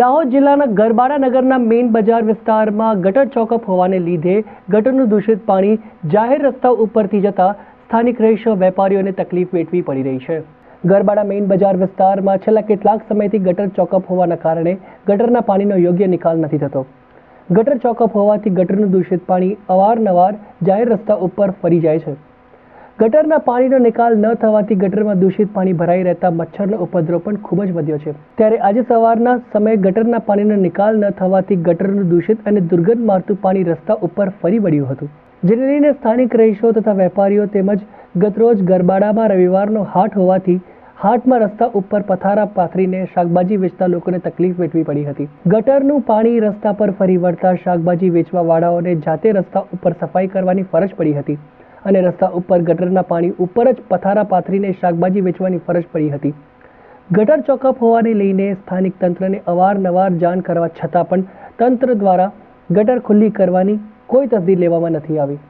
દાહોદ જિલ્લાના ગરબાડા નગરના મેઇન બજાર વિસ્તારમાં ગટર ચોકઅપ હોવાને લીધે ગટરનું દૂષિત પાણી જાહેર રસ્તા ઉપરથી જતા સ્થાનિક રહીશો, વેપારીઓને તકલીફ વેઠવી પડી રહી છે. ગરબાડા મેઇન બજાર વિસ્તારમાં છેલ્લા કેટલાક સમયથી ગટર ચોકઅપ હોવાના કારણે ગટરના પાણીનો યોગ્ય નિકાલ નથી થતો. ગટર ચોકઅપ હોવાથી ગટરનું દૂષિત પાણી અવારનવાર જાહેર રસ્તા ઉપર ફરી જાય છે. ગટરના પાણીનો નિકાલ ન થવાથી ગટરમાં દૂષિત પાણી ભરાઈ રહેતા મચ્છરનો ઉપદ્રવ પણ ખૂબ જ વધ્યો છે. ત્યારે આજે સવારના સમયે ગટરના પાણીનો નિકાલ ન થવાથી ગટરનું દૂષિત અને દુર્ગંધ મારતું પાણી રસ્તા ઉપર ફરી વળ્યું હતું. જેને લઈને સ્થાનિક રહીશો તથા વેપારીઓ તેમજ ગતરોજ ગરબાડામાં રવિવારનો હાટ હોવાથી હાટમાં રસ્તા ઉપર પથારા પાથરીને શાકભાજી વેચતા લોકોને તકલીફ વેઠવી પડી હતી. ગટરનું પાણી રસ્તા પર ફરી વળતા શાકભાજી વેચવા વાળાઓને જાતે રસ્તા ઉપર સફાઈ કરવાની ફરજ પડી હતી. અને રસ્તા ઉપર ગટરના પાણી ઉપર જ પથારા પાથરીને શાકભાજી વેચવાની ફરજ પડી હતી. ગટર ચોકઅપ હોવાને લઈને સ્થાનિક તંત્રને અવારનવાર જાણ કરવા છતાં પણ તંત્ર દ્વારા ગટર ખુલ્લી કરવાની કોઈ તસદી લેવામાં નથી આવી.